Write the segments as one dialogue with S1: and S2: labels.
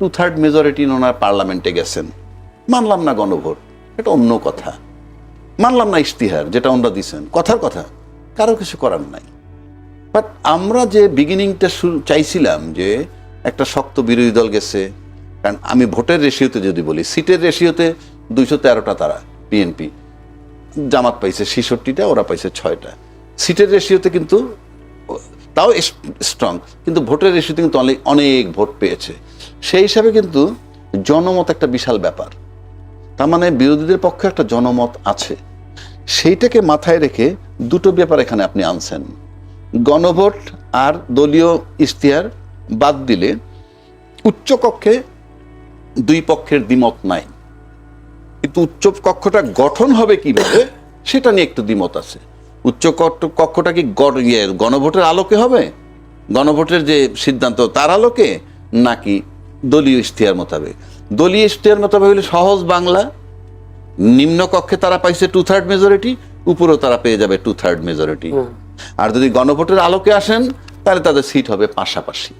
S1: Two third majority ওনার পার্লামেন্টে গেছেন। মানলাম না গণভোট, এটা অন্য কথা। মানলাম না ইশতিহার, যেটা ওনারা দিছেন। কথার কথা, কারও কিছু করার নাই। বাট আমরা যে বিগিনিংটা শুরু, চাইছিলাম যে একটা শক্ত বিরোধী দল গেছে, কারণ আমি ভোটের রেশিওতে যদি বলি, সিটের রেশিওতে দুইশো তেরোটা তারা বিএনপি জামাত পাইছে ছেষট্টিটা, ওরা পাইছে ছয়টা। সিটের রেশিওতে কিন্তু, তাও স্ট্রং কিন্তু ভোটের রেশিওতে কিন্তু অনেক অনেক ভোট পেয়েছে। সেই হিসাবে কিন্তু জনমত একটা বিশাল ব্যাপার। তার মানে বিরোধীদের পক্ষে একটা জনমত আছে। সেইটাকে মাথায় রেখে দুটো ব্যাপার এখানে আপনি আনছেন। গণভোট আর দলীয় ইশতেহার বাদ দিলে উচ্চকক্ষে দুই পক্ষের দ্বিমত নাই। কিন্তু উচ্চ কক্ষটা গঠন হবে কীভাবে সেটা নিয়ে একটু দ্বিমত আছে। উচ্চ কক্ষটা কি ইয়ে, গণভোটের আলোকে হবে? গণভোটের যে সিদ্ধান্ত তার আলোকে নাকি দলীয় ইশতেহার মোতাবেক। দলীয় ইশতেহার মোতাবেক হলে সহজ বাংলা নিম্ন কক্ষে তারা পাইছে টু থার্ড মেজরিটি উপরেও তারা পেয়ে যাবে টু থার্ড মেজরিটি আর যদি গণভোটের আলোকে আসেন তাহলে তাদের সিট হবে পাশাপাশি।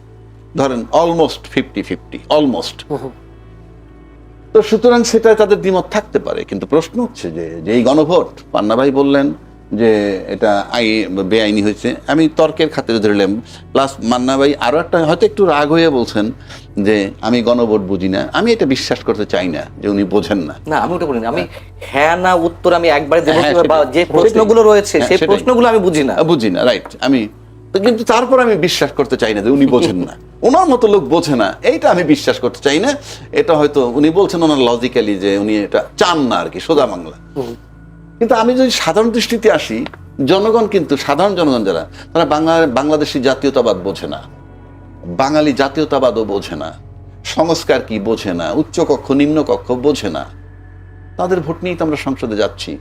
S1: ধরেন অলমোস্ট ফিফটি ফিফটি অলমোস্ট তো সুতরাং সেটা তাদের দ্বিমত থাকতে পারে। কিন্তু প্রশ্ন হচ্ছে যে যে এই গণভোট পান্না ভাই বললেন যে এটা আই বেআইনি হয়েছে। আমি তর্কের খাতিরে ধরলাম প্লাস মান্না ভাই আরও একটা হয়তো একটু রাগ হয়ে বলছেন যে আমি গণভোট বুঝি না। আমি এটা বিশ্বাস করতে চাই না যে উনি বোঝেন না।
S2: না আমি ওটা বলিনি। আমি হ্যাঁ না উত্তর আমি একবারে দেবো
S1: হ্যাঁ।
S2: যে প্রশ্নগুলো রয়েছে
S1: হ্যাঁ,
S2: সেই প্রশ্নগুলো আমি বুঝি না।
S1: বুঝি না রাইট আমি কিন্তু তারপর আমি বিশ্বাস করতে চাই না যে উনি বোঝেন না। ওনার মতো লোক বোঝে না। এইটা আমি বিশ্বাস করতে চাই না। এটা হয়তো উনি বলছেন ওনার লজিক্যালি যে উনি এটা চান না আর কি সোজা বাংলা। কিন্তু আমি যদি সাধারণ দৃষ্টিতে আসি, জনগণ কিন্তু, সাধারণ জনগণ যারা, তারা বাংলা, বাংলাদেশি জাতীয়তাবাদ বোঝে না। বাঙালি জাতীয়তাবাদও বোঝে না। সংস্কার কি বোঝে না। উচ্চকক্ষ নিম্নকক্ষ বোঝে না। তাদের ভোট নিয়েই তো আমরা সংসদে যাচ্ছি।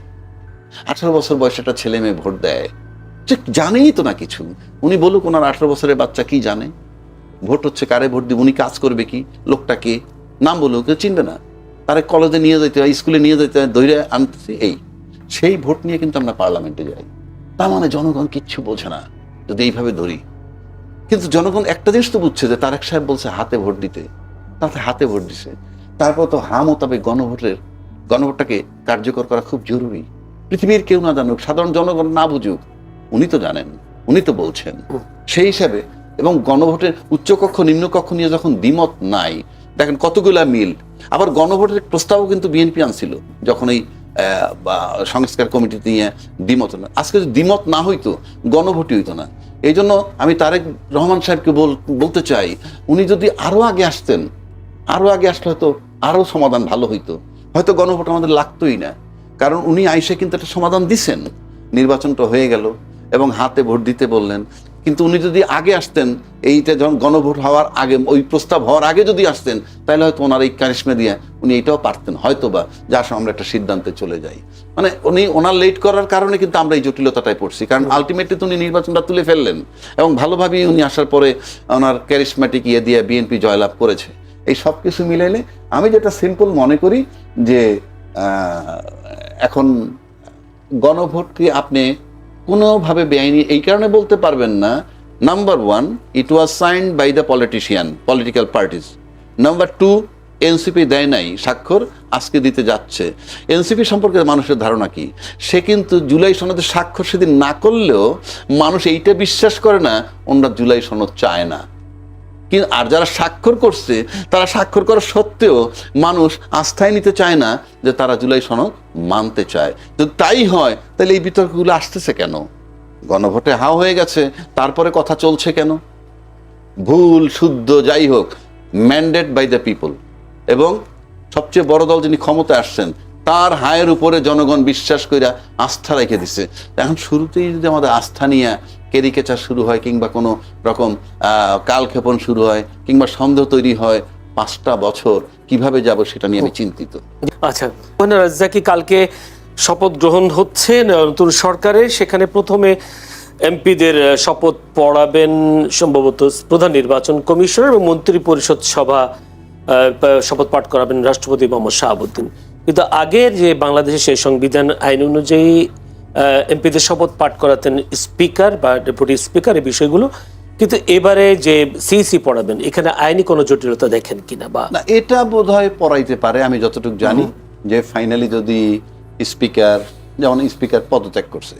S1: আঠারো বছর বয়সে একটা ছেলে মেয়ে ভোট দেয়। যে জানেই তো না কিছু। উনি বলুক ওনার আঠারো বছরের বাচ্চা কি জানে? ভোট হচ্ছে কারে ভোট দিব? উনি কাজ করবে কি? লোকটা কে নাম বলুক কেউ চিনবে না। তারে কলেজে নিয়ে যেতে হয়, স্কুলে নিয়ে যেতে হয় দৈরে আনতেছি, এই। সেই ভোট নিয়ে কিন্তু আমরা পার্লামেন্টে যাই। তার মানে জনগণ কিচ্ছু বোঝে না, যদি এইভাবে ধরি। কিন্তু জনগণ একটা জিনিস তো বুঝছে যে তারেক সাহেব বলছে হাতে ভোট দিতে, তাতে হাতে ভোট দিছে। তারপর তো হা মোতাবেক গণভোটের, গণভোটটাকে কার্যকর করা খুব জরুরি। পৃথিবীর কেউ না জানুক, সাধারণ জনগণ না বুঝুক, উনি তো জানেন, উনি তো বলছেন। সেই হিসাবে এবং গণভোটের উচ্চকক্ষ, নিম্নকক্ষ নিয়ে যখন দ্বিমত নাই, দেখেন কতগুলা মিল। আবার গণভোটের প্রস্তাবও কিন্তু বিএনপি আনছিল, যখন এই বা সংস্কার কমিটি নিয়ে দ্বিমত না। আজকে যদি দ্বিমত না হইতো, গণভোটই হইতো না। এই জন্য আমি তারেক রহমান সাহেবকে বল- বলতে চাই, উনি যদি আরও আগে আসতেন আরও আগে আসলে হয়তো আরও সমাধান ভালো হইতো। হয়তো গণভোট আমাদের লাগতোই না। কারণ উনি আইসে কিন্তু একটা সমাধান দিছেন। নির্বাচনটা হয়ে গেল এবং হাতে ভোট দিতে বললেন। কিন্তু উনি যদি আগে আসতেন, এইটা যখন গণভোট হওয়ার আগে, ওই প্রস্তাব হওয়ার আগে যদি আসতেন, তাহলে হয়তো ওনার এই কারিশমা দিয়ে উনি এটাও পারতেন হয়তো বা যা আমরা একটা সিদ্ধান্তে চলে যাই। মানে উনি ওনার লেট করার কারণে কিন্তু আমরা এই জটিলতাটায় পড়ছি, কারণ আলটিমেটলি তো উনি নির্বাচনটা তুলে ফেললেন, এবং ভালোভাবেই উনি আসার পরে ওনার ক্যারিসম্যাটিক ইয়ে দিয়ে বিএনপি জয়লাভ করেছে। এই সব কিছু মিলাইলে আমি যেটা সিম্পল মনে করি যে এখন গণভোটকে আপনি কোনোভাবে বেআইনি, এই কারণে বলতে পারবেন না number one it was signed by the politician political parties number two NCP দেয় নাই স্বাক্ষর, আজকে দিতে যাচ্ছে। এনসিপি সম্পর্কে মানুষের ধারণা কি? সে কিন্তু জুলাই সনদে স্বাক্ষর সেদিন না করলেও মানুষ এইটা বিশ্বাস করে না ওনারা জুলাই সনদ চায় না। কিন্তু আর যারা স্বাক্ষর করছে, তারা স্বাক্ষর করা সত্ত্বেও মানুষ আস্থায় নিতে চায় না যে তারা জুলাই সনদ মানতে চায়। যদি তাই হয়, তাহলে এই বিতর্কগুলো আসতেছে কেন? গণভোটে হাও হয়ে গেছে, তারপরে কথা চলছে কেন? ভুল, শুদ্ধ, যাই হোক ম্যান্ডেট বাই দ্য পিপল এবং সবচেয়ে বড় দল যিনি ক্ষমতায় আসছেন, তার হায়ের উপরে জনগণ বিশ্বাস কইরা আস্থা রেখে দিছে। এখন শুরুতেই যদি আমাদের আস্থা নিয়ে কেরিকেচার শুরু হয় কিংবা কোনো রকম কালক্ষেপণ শুরু হয় কিংবা সন্দেহ তৈরি হয় পাঁচটা বছর কীভাবে যাব সেটা নিয়ে আমি চিন্তিত।
S3: আচ্ছা মানে রাজ্জাকি কালকে শপথ গ্রহণ হচ্ছে নতুন সরকারের সেখানে প্রথমে এমপিদের শপথ পড়াবেন সম্ভবত প্রধান নির্বাচন কমিশনার এবং মন্ত্রী পরিষদ সভা শপথ পাঠ করাবেন রাষ্ট্রপতি মোহাম্মদ শাহাবুদ্দিন। কিন্তু আগের যে বাংলাদেশের সেই সংবিধান আইন অনুযায়ী এমপিদের শপথ পাঠ করাতেন স্পিকার বা ডেপুটি স্পিকার এই বিষয়গুলো। কিন্তু এবারে যে সিসি পড়াবেন এখানে আইনি কোনো জটিলতা দেখেন কিনা বা?
S1: না এটা বোধহয় পড়াইতে পারে আমি যতটুকু জানি। যে ফাইনালি যদি স্পিকার যেমন স্পিকার পদত্যাগ করছে।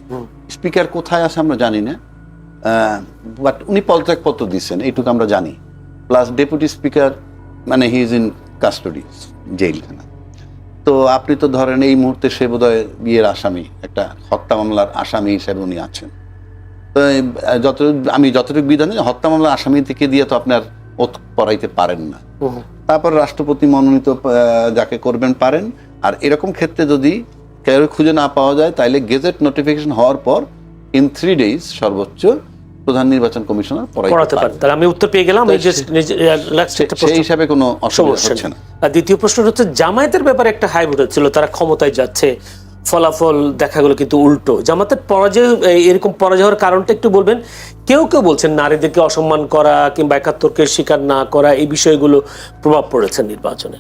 S1: স্পিকার কোথায় আছে আমরা জানি না। বাট উনি পদত্যাগ পত্র দিচ্ছেন এইটুকু আমরা জানি। প্লাস ডেপুটি স্পিকার মানে হি ইজ ইন কাস্টডি জেলখানা তো আপনি তো ধরেন এই মুহূর্তে সে বোধহয় বিয়ের আসামি একটা হত্যা মামলার আসামি হিসেবে উনি আছেন। তো যত আমি যতটুকু বিধান হত্যা মামলার আসামি থেকে দিয়ে তো আপনার ওত পড়াইতে পারেন না। তারপর রাষ্ট্রপতি মনোনীত যাকে করবেন পারেন। আর এরকম ক্ষেত্রে যদি কেউ খুঁজে না পাওয়া যায় তাহলে গেজেট নোটিফিকেশন হওয়ার পর ইন থ্রি ডেজ সর্বোচ্চ প্রধান নির্বাচন কমিশনার
S3: পড়াতে পারেন।
S1: পারেন।
S3: তাহলে আমি উত্তর পেয়ে গেলাম
S1: সেই হিসাবে কোনো অসুবিধা হচ্ছে না।
S3: আর দ্বিতীয় প্রশ্ন হচ্ছে জামায়াতের ব্যাপারে একটা হাইব্রিড ছিল তারা ক্ষমতায় যাচ্ছে ফলাফল দেখা গেলো কিন্তু উল্টো। জামাতের পরাজয় এরকম পরাজয় হওয়ার কারণটা একটু বলবেন? কেউ কেউ বলছেন নারীদেরকে অসম্মান করা কিংবা একাত্তরকে স্বীকার না করা এই বিষয়গুলো প্রভাব পড়েছে নির্বাচনে।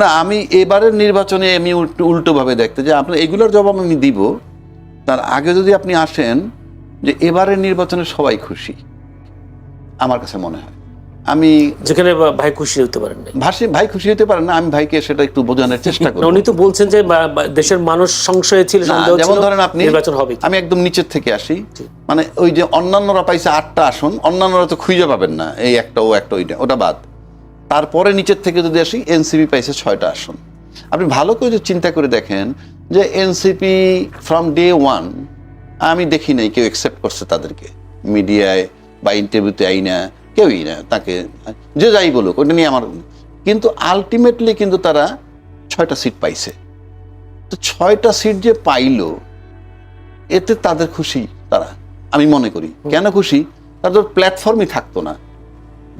S1: না আমি এবারের নির্বাচনে আমি উল্টো উল্টোভাবে দেখতে যে আপনার এগুলোর জবাব আমি দিব। তার আগে যদি আপনি আসেন যে এবারের নির্বাচনে সবাই খুশি আমার কাছে মনে হয়। আমি
S3: যেখানে ভাই খুশি হতে পারেন
S1: ভাসি ভাই খুশি হতে পারেন না আমি ভাইকে সেটা একটু বোঝানোর চেষ্টা করি
S3: উনি তো বলছেন যে দেশের মানুষ সংশয়ে ছিল সন্দেহ
S1: যেমন ধরেন আপনি
S3: নির্বাচন হবে
S1: আমি একদম নিচের থেকে আসি। মানে ওই যে অন্যান্যরা পাইছে আটটা আসন অন্যান্যরা তো খুঁজে পাবেন না এই একটা ও একটা ওইটা ওটা বাদ। তারপরে নিচের থেকে যদি আসি এনসিপি পাইছে ছয়টা আসন। আপনি ভালো করে যদি চিন্তা করে দেখেন যে এনসিপি ফ্রম ডে ওয়ান আমি দেখি নাই কেউ অ্যাকসেপ্ট করছে তাদেরকে। মিডিয়ায় বা ইন্টারভিউতে আই না কেউই না তাকে যে যাই বলুক ওটা নিয়ে আমার কিন্তু আলটিমেটলি কিন্তু তারা ছয়টা সিট পাইছে। তো ছয়টা সিট যে পাইলো এতে তাদের খুশি তারা আমি মনে করি। কেন খুশি? তাদের প্ল্যাটফর্মই থাকতো না।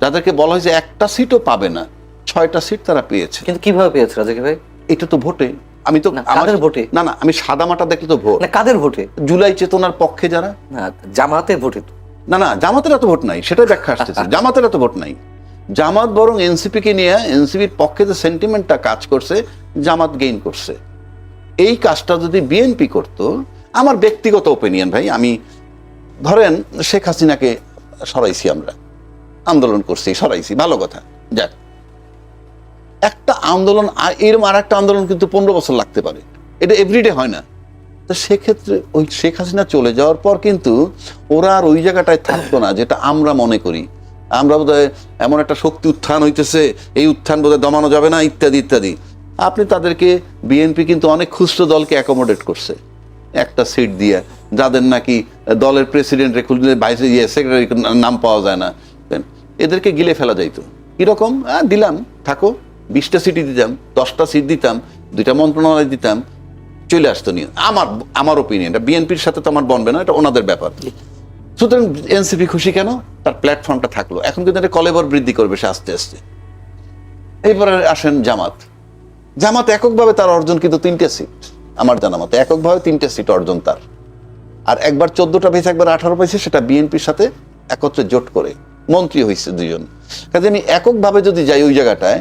S1: যাদেরকে বলা হয়েছে একটা সিটও পাবে না ছয়টা সিট তারা পেয়েছে।
S2: কিন্তু কীভাবে পেয়েছে রাজাকি ভাই?
S1: এটা তো ভোটে। আমি তো
S2: কাদের ভোটে?
S1: না না আমি সাদা মাটা দেখলে তো ভোট।
S2: না কাদের ভোটে?
S1: জুলাই চেতনার পক্ষে যারা
S2: না জামাতের ভোটে তো।
S1: না না জামাতের এত ভোট নাই সেটাই ব্যাখ্যা আসতেছে। জামাতের এত ভোট নাই। জামাত বরং এনসিপি কে নিয়ে এনসিপির পক্ষে যে সেন্টিমেন্টটা কাজ করছে জামাত গেইন করছে। এই কাজটা যদি বিএনপি করত আমার ব্যক্তিগত ওপিনিয়ন ভাই আমি ধরেন শেখ হাসিনাকে সরাইছি আমরা। আন্দোলন করছি সরাইছি ভালো কথা। যাক একটা আন্দোলন আর এরকম আর একটা আন্দোলন কিন্তু পনেরো বছর লাগতে পারে। এটা এভরিডে হয় না। তো সেক্ষেত্রে ওই শেখ হাসিনা চলে যাওয়ার পর কিন্তু ওরা আর ওই জায়গাটায় থাকতো না, যেটা আমরা মনে করি। আমরা বোধহয় এমন একটা শক্তি উত্থান হইতেছে, এই উত্থান বোধহয় দমানো যাবে না, ইত্যাদি ইত্যাদি। আপনি তাদেরকে বিএনপি কিন্তু অনেক খুচরো দলকে অ্যাকোমোডেট করছে। একটা সিট দিয়ে। যাদের নাকি দলের প্রেসিডেন্ট খুললে ভাইস ইয়ে সেক্রেটারি নাম পাওয়া যায় না। এদেরকে গিলে ফেলা যাইতো। কীরকম? দিলাম, থাকো। বিশটা সিটি দিতাম, দশটা সিট দিতাম, দুইটা মন্ত্রণালয় দিতাম, চলে আসতো নিয়ে। আমার আমার ওপিনিয়ন বিএনপির সাথে তো আমার বনবে না, এটা ওনাদের ব্যাপার। সুতরাং এনসিপি খুশি কেন? তার প্ল্যাটফর্মটা থাকল। এখন কিন্তু এটা কলেবর বৃদ্ধি করবে সে আস্তে আস্তে। এইবারে আসেন জামাত। জামাত এককভাবে তার অর্জন কিন্তু তিনটে সিট, আমার জানা মতে। এককভাবে তিনটে সিট অর্জন তার। আর একবার চোদ্দটা পেয়েছে একবার আঠারো পেয়েছে সেটা বিএনপির সাথে একত্রে জোট করে মন্ত্রী হয়েছে দুজন কাজে আমি এককভাবে যদি যাই ওই জায়গাটায়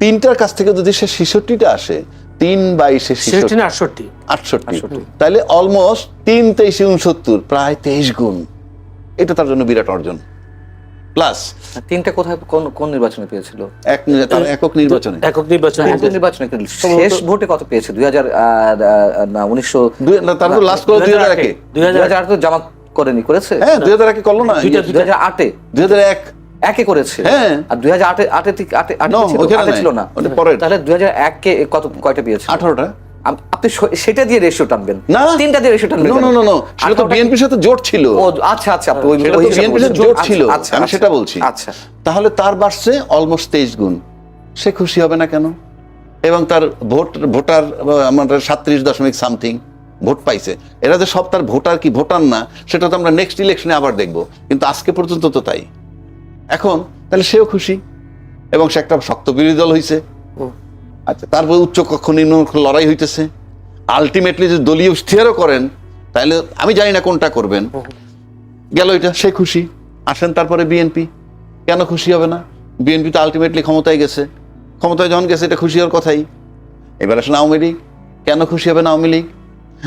S1: তিনটার কাছ থেকে যদি সে ছেষট্টিটা আসে তিন বাইশে
S3: আটষট্টি।
S1: আটষট্টি। তাহলে অলমোস্ট তিন তেইশে উনসত্তর প্রায় তেইশ গুণ। এটা তার জন্য বিরাট অর্জন। প্লাস
S2: তিনটা কোথায় কোন কোন নির্বাচনে পেয়েছিল?
S1: এক তার একক নির্বাচনে।
S3: একক নির্বাচন।
S2: একক নির্বাচনে শেষ ভোটে কত পেয়েছে? দুই হাজার না উনিশশো
S1: তারপর লাস্ট করল দুই হাজার একে।
S3: দুই হাজার
S2: তো জামাত করেনি করেছে?
S1: হ্যাঁ দুই হাজার একে করল না।
S2: দুই হাজার আটে।
S1: দুই হাজার এক।
S2: একে করেছে।
S1: হ্যাঁ।
S2: আর দুই হাজার আটে আটে আটে আটে ছিল না। তাহলে দুই হাজার এক কে কত কয়টা পেয়েছে?
S1: আঠারোটা।
S2: আপনি সেটা দিয়ে রেশিও টানবেন।
S1: না।
S2: তিনটা দিয়ে রেশিও টানবেন
S1: নো নো নো সেটা তো বিএনপির সাথে জোট ছিল।
S2: ও আচ্ছা আচ্ছা আপনি ওই-
S1: বিএনপির সাথে জোট
S2: আচ্ছা,
S1: ছিল।
S2: আচ্ছা,
S1: আমি
S2: আচ্ছা।
S1: সেটা বলছি।
S2: আচ্ছা।
S1: তাহলে তার বাড়ছে অলমোস্ট তেইশ গুণ। সে খুশি হবে না কেন? এবং তার ভোট ভোটার আমাদের সাত্রিশ দশমিক সামথিং ভোট পাইছে। এরা যে সব তার ভোটার কি ভোটার না সেটা তো আমরা নেক্সট ইলেকশনে আবার দেখব। কিন্তু আজকে পর্যন্ত তো তাই। এখন তাহলে সেও খুশি। এবং সে একটা শক্ত বিরোধী দল হয়েছে আচ্ছা তারপর উচ্চ কক্ষ নিম্ন লড়াই হইতেছে। আলটিমেটলি যদি দলীয় স্থিরও করেন তাহলে আমি জানি না কোনটা করবেন। গেল এটা সে খুশি। আসেন তারপরে বিএনপি। কেন খুশি হবে না? বিএনপি তো আলটিমেটলি ক্ষমতায় গেছে। ক্ষমতায় যখন গেছে এটা খুশি হওয়ার কথাই। এবার আসেন আওয়ামী লীগ। কেন খুশি হবে না আওয়ামী লীগ?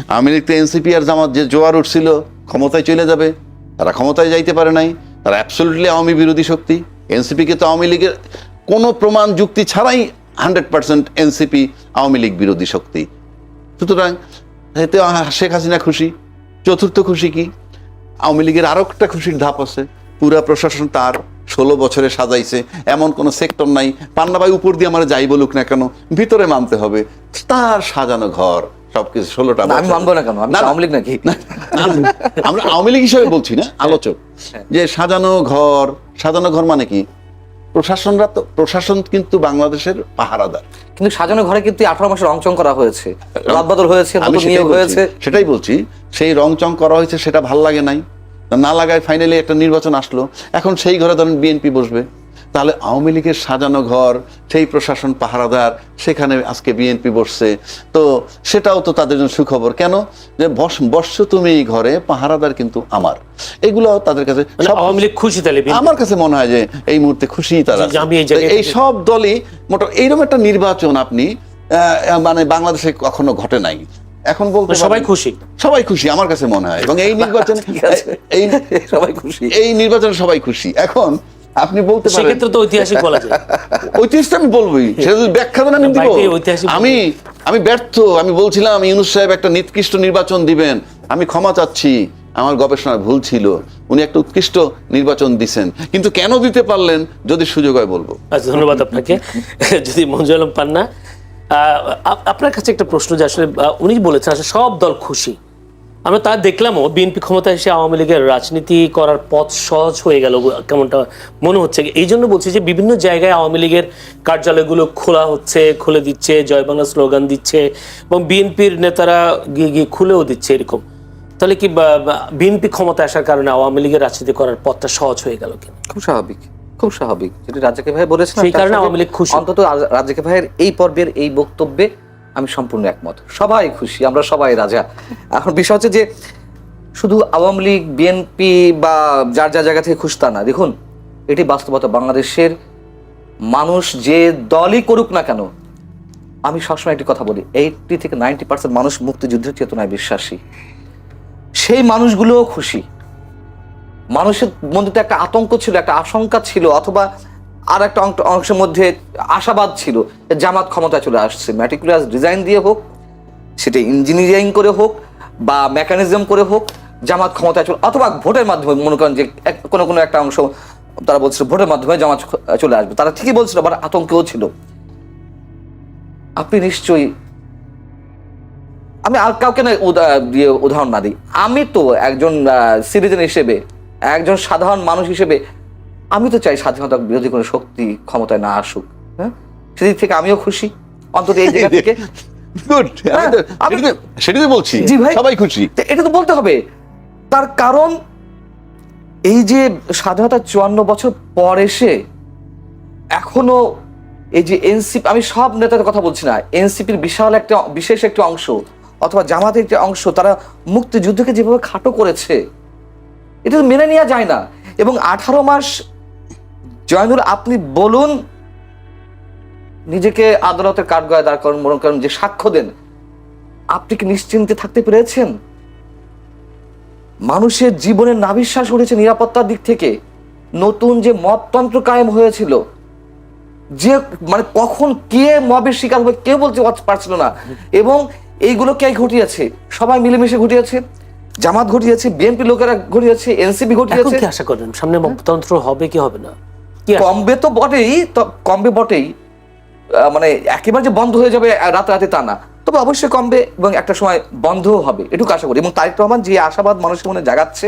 S1: আওয়ামী লীগ তো এনসিপি আর জামাত যে জোয়ার উঠছিল ক্ষমতায় চলে যাবে। তারা ক্ষমতায় যাইতে পারে নাই। তারা অ্যাবসলিউটলি আওয়ামী বিরোধী শক্তি এনসিপিকে তো আওয়ামী লীগের কোনো প্রমাণ যুক্তি ছাড়াই hundred percent NCP Awami League বিরোধী শক্তি সুতরাং এতে শেখ হাসিনা খুশি চতুর্থ খুশি কি আওয়ামী লীগের আরও একটা খুশির ধাপ আছে পুরা প্রশাসন তার ষোলো বছরে সাজাইছে এমন কোন সেক্টর নাই পান্নাবাই উপর দিয়ে আমার যাই বলুক না কেন ভিতরে মানতে হবে তার সাজানো ঘর সবকিছু ষোলোটা
S2: আমি মানবো না কেন? আমি। আওয়ামী লীগ নাকি?
S1: আমরা আওয়ামী লীগ হিসেবে বলছি না আলোচক। যে সাজানো ঘর সাজানো ঘর মানে কি? প্রশাসনরা তো প্রশাসন কিন্তু বাংলাদেশের পাহারাদার।
S2: কিন্তু সাজানো ঘরে কিন্তু আঠারো মাসের রংচং করা হয়েছে। রদবদল হয়েছে নিয়োগ হয়েছে।
S1: সেটাই বলছি সেই রং চং করা হয়েছে সেটা ভালো লাগে নাই। না লাগায় ফাইনালি একটা নির্বাচন আসলো। এখন সেই ঘরে ধরেন বিএনপি বসবে। তাহলে আওয়ামী লীগের সাজানো ঘর সেই প্রশাসন পাহারাদার সেখানে আজকে বিএনপি বসছে। তো সেটাও তো তাদের জন্য সুখবর। কেন? যে বস বসছো তুমি এই ঘরে পাহারাদার কিন্তু আমার। এগুলো তাদের কাছে
S3: মানে আওয়ামী লীগ খুশি তাহলে
S1: আমার কাছে মনে হয় যে এই মুহূর্তে খুশি তারা।
S3: এই
S1: সব দলই মোটা এইরকম একটা নির্বাচন আপনি আহ, মানে বাংলাদেশে কখনো ঘটে নাই। এখন বলতে
S3: মানে সবাই খুশি।
S1: সবাই খুশি আমার কাছে মনে হয়। এবং এই নির্বাচনে এই
S2: সবাই খুশি।
S1: এই নির্বাচনে সবাই খুশি। এখন আপনি বলতে পারেন।
S3: সেক্ষেত্রে তো ঐতিহাসিক বলা যায়।
S1: ঐতিহাসিক আমি বলবোই। সেটা যদি ব্যাখ্যা দেন আমি দিব। আমি আমি ব্যর্থ। আমি বলছিলাম ইউনুস সাহেব একটা নিকৃষ্ট নির্বাচন দিবেন। আমি ক্ষমা চাচ্ছি। আমার গবেষণায় ভুল ছিল। উনি একটা উৎকৃষ্ট নির্বাচন দিছেন। কিন্তু কেন দিতে পারলেন যদি সুযোগ হয় বলব।
S3: আচ্ছা ধন্যবাদ আপনাকে। যদি মঞ্জু আলম পান্না আহ, আপ- আপনার কাছে একটা প্রশ্ন যে আসলে উনি বলেছেন আসলে সব দল খুশি। আমরা তা দেখলামও বিএনপি ক্ষমতায় এসে আওয়ামী লীগের রাজনীতি করার পথ সহজ হয়ে গেল কেমনটা মনে হচ্ছে। এই জন্য বলছি যে বিভিন্ন জায়গায় আওয়ামী লীগের কার্যালয়গুলো খোলা হচ্ছে খুলে দিচ্ছে জয় বাংলা স্লোগান দিচ্ছে এবং বিএনপির নেতারা গিয়ে গিয়ে খুলেও দিচ্ছে এরকম। তাহলে কি বিএনপি ক্ষমতা আসার কারণে আওয়ামী লীগের রাজনীতি করার পথটা সহজ হয়ে গেল কিনা?
S2: খুব স্বাভাবিক খুব স্বাভাবিক। যেটি রাজাকে ভাই বলেছেন
S3: সেই কারণে আওয়ামী লীগ খুশি।
S2: অন্তত রাজ- রাজাকে ভাইয়ের এই পর্বের এই বক্তব্যে আমি সম্পূর্ণ একমত। সবাই খুশি, আমরা সবাই রাজা। এখন বিষয় হচ্ছে যে, শুধু আওয়ামী লীগ বিএনপি বা যার যার জায়গা থেকে খুশি তা না। দেখুন, এটি বাস্তবতা। বাংলাদেশের মানুষ যে দলই করুক না কেন, আমি সবসময় একটি কথা বলি এইটটি থেকে নাইনটি পার্সেন্ট মানুষ মুক্তিযুদ্ধের চেতনায় বিশ্বাসী। সেই মানুষগুলোও খুশি। মানুষের মধ্যে একটা আতঙ্ক ছিল, একটা আশঙ্কা ছিল, অথবা আর একটা অংশ- অংশের মধ্যে আশাবাদ ছিল জামাত ক্ষমতা চলে আসছে। ম্যাটিকুলাস ডিজাইন দিয়ে হোক, সেটা ইঞ্জিনিয়ারিং করে হোক বা মেকানিজম করে হোক, জামাত ক্ষমতায় চলে অথবা ভোটের মাধ্যমে মনে করেন যে কোনো কোনো একটা অংশ তারা বলছিল ভোটের মাধ্যমে জামাত চলে আসবে। তারা ঠিকই বলছিল আবার আতঙ্কেও ছিল। আপনি নিশ্চয়ই আমি আর কাউকে না দিয়ে উদাহরণ না দিই। আমি তো একজন সিটিজেন হিসেবে, একজন সাধারণ মানুষ হিসেবে আমি তো চাই স্বাধীনতা বিরোধী কোনো শক্তি ক্ষমতায় না আসুক হ্যাঁ? সেদিক থেকে আমিও খুশি অন্তত এই জায়গা থেকে।
S1: গুড
S2: হ্যাঁ,
S1: সেটাই বলছি।
S2: জি ভাই।
S1: সবাই খুশি।
S2: তো এটা তো বলতে হবে। তার কারণ এই যে স্বাধীনতা চুয়ান্ন বছর পর এসে এখনও এই যে এনসিপি আমি সব নেতাদের কথা বলছি না এনসিপির বিশাল একটা বিশেষ একটা অংশ অথবা জামাতের একটা অংশ তারা মুক্তিযুদ্ধকে যেভাবে খাটো করেছে এটা তো মেনে নেওয়া যায় না। এবং আঠারো মাস জয়নুর আপনি বলুন নিজেকে আদালতের কাঠগড়ায় দাঁড় করেন মনে করেন যে সাক্ষ্য দেন আপনি কি নিশ্চিন্তে থাকতে পেরেছেন? মানুষের জীবনের নাবিশ্বাস উঠেছে নিরাপত্তার দিক থেকে। নতুন যে মততন্ত্র কায়েম হয়েছিল যে মানে কখন কে মবের শিকার হবে কেউ বলতে পারছিল না। এবং এইগুলো কে ঘটিয়েছে? সবাই মিলেমিশে ঘটিয়েছে জামাত ঘটিয়েছে বিএনপি লোকেরা ঘটিয়েছে এনসিপি ঘটিয়েছে।
S3: আশা করেন? সামনে মততন্ত্র হবে কি হবে না? কি
S2: কমবে তো বটেই কমবে বটেই। মানে একেবারে যে বন্ধ হয়ে যাবে রাতে রাতে তা না। তবে অবশ্যই কমবে এবং একটা সময় বন্ধও হবে এটুকু আশা করি। এবং তারেক রহমান যে আশাবাদ মানুষের মনে জাগাচ্ছে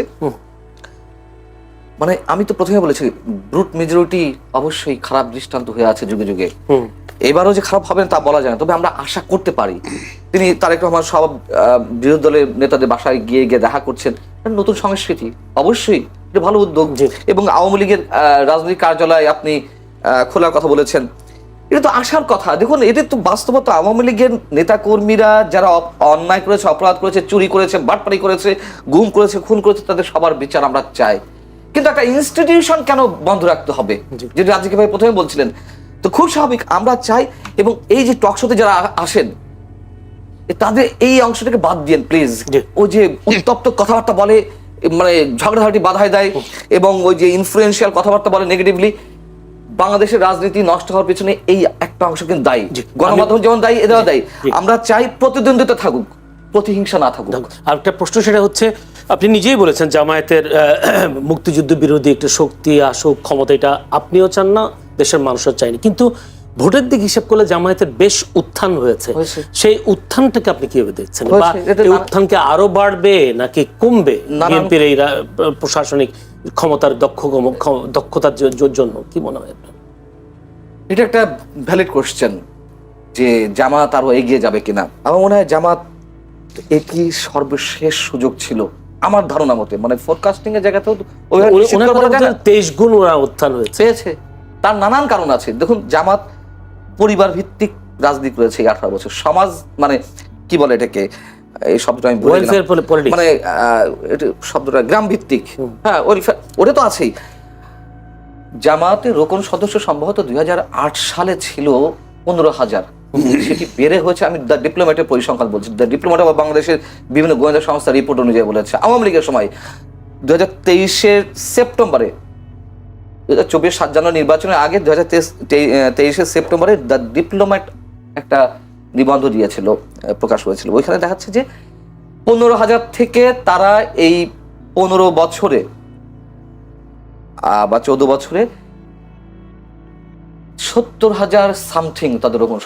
S2: মানে আমি তো প্রথমে বলেছি ব্রুট মেজরিটি অবশ্যই খারাপ দৃষ্টান্ত হয়ে আছে যুগে যুগে। এবারও যে খারাপ হবে না তা বলা যায় না তবে আমরা আশা করতে পারি। তিনি তারেক রহমান সব বিরোধী দলের নেতাদের বাসায় গিয়ে গিয়ে দেখা করছেন। নতুন সংস্কৃতি অবশ্যই। এটা ভালো উদ্যোগ। এবং আওয়ামী লীগের রাজনৈতিক কার্যালয় আপনি খোলার কথা বলেছেন। এটা তো আসার কথা। দেখুন এটা তো বাস্তবতা। আওয়ামী লীগের নেতা কর্মীরা যারা অন্যায় করেছে অপরাধ করেছে চুরি করেছে বাটপাড়ি করেছে গুম করেছে খুন করেছে তাদের সবার বিচার আমরা চাই। কিন্তু একটা ইনস্টিটিউশন কেন বন্ধ রাখতে হবে। যেটা রাজিকে ভাই প্রথমে বলছিলেন। তো খুব স্বাভাবিক আমরা চাই এবং এই যে টকশোতে যারা আসেন তাদের এই অংশটাকে বাদ দিয়েন প্লিজ ও যে উত্তপ্ত কথাবার্তা বলে মানে ঝগড়াঝাটি বাধায় দেয় এবং ওই যে ইনফ্লুয়েন্সিয়াল কথাবার্তা বলে নেগেটিভলি বাংলাদেশের রাজনীতি নষ্ট হওয়ার পিছনে এই একটা অংশ কিন্তু দায়ী। গণমাধ্যম যেমন দায়ী এদেরও দায়ী। আমরা চাই প্রতিদ্বন্দ্বিতা থাকুক প্রতিহিংসা না থাকুক।
S3: আর একটা প্রশ্ন সেটা হচ্ছে আপনি নিজেই বলেছেন জামায়াতের মুক্তিযুদ্ধ বিরোধী একটা শক্তি আসুক ক্ষমতা এটা আপনিও চান না দেশের মানুষও চায়নি। কিন্তু ভোটের দিক হিসাব করলে জামায়াতের বেশ উত্থান হয়েছে। সেই উত্থানটাকে আপনি কীভাবে দেখছেন? বা উত্থানকে আরও বাড়বে নাকি কমবে বিএনপির এই প্রশাসনিক ক্ষমতার দক্ষ দক্ষতার জন্য? কি মনে হয় আপনার?
S2: এটা একটা ভ্যালিড কোশ্চেন যে জামাত আরও এগিয়ে যাবে কিনা। আমার মনে হয় জামাত এটি সর্বশেষ সুযোগ ছিল আমার ধারণা মতে। মানে ফোরকাস্টিং এর জায়গাতেও
S3: তেইশ গুণ ওরা উত্থান হয়েছে।
S2: চেয়েছে তার নানান কারণ আছে। দেখুন জামাত পরিবার ভিত্তিক রাজনীতি করেছে এই আঠারো বছর। সমাজ মানে কি বলে এটাকে? এই শব্দটা আমি। মানে শব্দটা গ্রাম ভিত্তিক হ্যাঁ welfare- ওটা তো আছেই। জামাতের রোকন সদস্য সম্ভবত দুই হাজার আট সালে ছিল পনেরো হাজার। সেটি বেড়ে হয়েছে আমি দ্য ডিপ্লোমেটের পরিসংখ্যান বলছি। দ্য ডিপ্লোমেট বা বাংলাদেশের বিভিন্ন গোয়েন্দা সংস্থার রিপোর্ট অনুযায়ী বলেছে। আওয়ামী লীগের সময় দু হাজার তেইশের সেপ্টেম্বরে হাজার চব্বিশ সাত জানুয়ারি নির্বাচনের আগে দু হাজার তেইশে সেপ্টেম্বরে দ্য ডিপ্লোম্যাট একটা নিবন্ধ দিয়েছিল প্রকাশ হয়েছিল। ওইখানে দেখাচ্ছে যে পনেরো হাজার থেকে তারা এই পনেরো বছরে বা চোদ্দ বছরে সত্তর হাজার সামথিং তাদের ওরকম